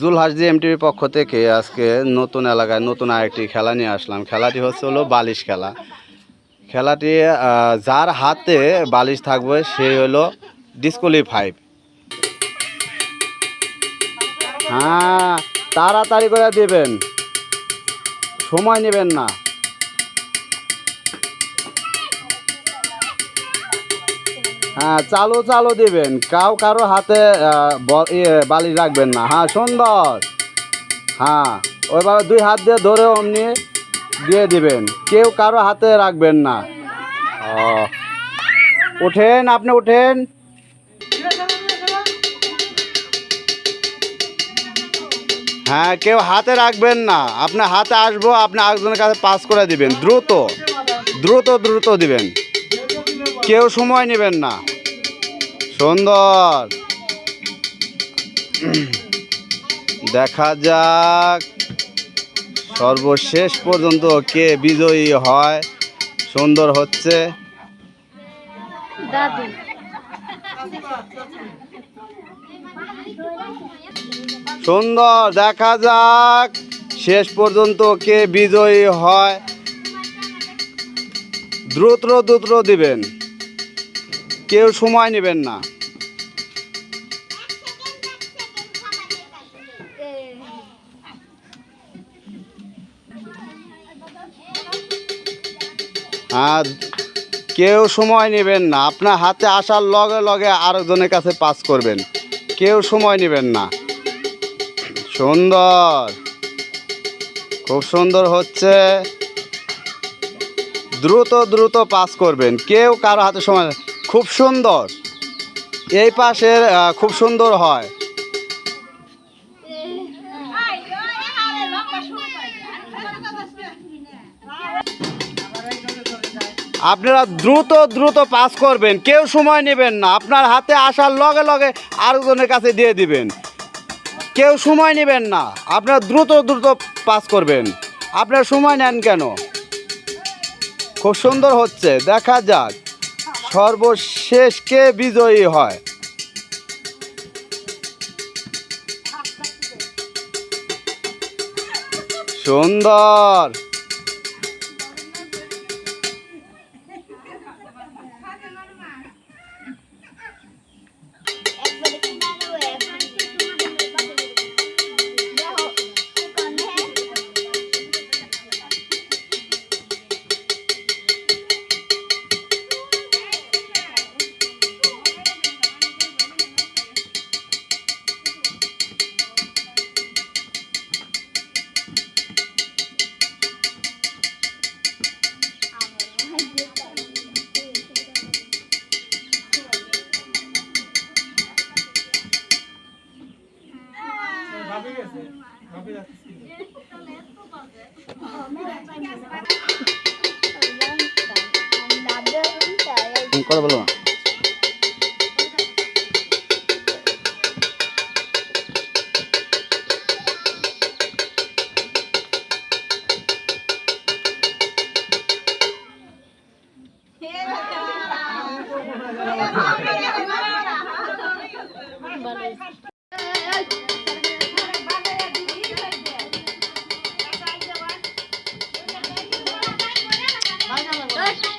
জুলহাস হাসদি এমটিভির পক্ষ থেকে আজকে নতুন এলাকায় নতুন আরেকটি খেলা নিয়ে আসলাম। খেলাটি হচ্ছে হলো বালিশ খেলা। খেলাটি যার হাতে বালিশ থাকবে সে হলো ডিসকোয়ালিফাইভ হ্যাঁ তাড়াতাড়ি করে দেবেন। সময় নেবেন না। হ্যাঁ চালু চালু দিবেন। কাউ কারও হাতে ইয়ে, রাখবেন না। হ্যাঁ সুন্দর। হ্যাঁ ওইভাবে দুই হাত দিয়ে ধরে অমনি দিয়ে দিবেন। কেউ কারও হাতে রাখবেন না। উঠেন আপনি উঠেন। হ্যাঁ কেউ হাতে রাখবেন না। আপনার হাতে আসব আপনি আরেকজনের কাছে পাস করে দিবেন। দ্রুত। দ্রুত দ্রুত দিবেন। কেউ সময় নেবেন না। সুন্দর। দেখা যাক। সর্বশেষ পর্যন্ত কে বিজয়ী হয়। সুন্দর হচ্ছে। সুন্দর দেখা যাক। শেষ পর্যন্ত কে বিজয়ী হয়। দ্রুত দ্রুত দিবেন। কেউ সময় নেবেন না। আর কেউ সময় নেবেন না। আপনার হাতে আসার লগে লগে আরেকজনের কাছে পাস করবেন। কেউ সময় নেবেন না। সুন্দর। খুব সুন্দর হচ্ছে। দ্রুত দ্রুত পাস করবেন। কেউ কারও হাতে সময় খুব সুন্দর। এই পাশের খুব সুন্দর হয়। আপনারা দ্রুত দ্রুত পাস করবেন। কেউ সময় নেবেন না। আপনার হাতে আসার লগে লগে আরেকজনের কাছে দিয়ে দিবেন। কেউ সময় নেবেন না। আপনারা দ্রুত দ্রুত পাস করবেন। আপনার সময় নেন কেন? খুব সুন্দর হচ্ছে। দেখা যাক। সর্বশেষ কে বিজয়ী হয়। সুন্দর। কথা বলো Bye. Gracias.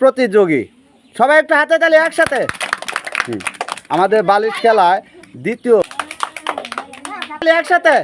প্রতিযোগী। সবাই একটা হাতে তালি একসাথে। আমাদের বালিশ খেলায় দ্বিতীয়। একসাথে।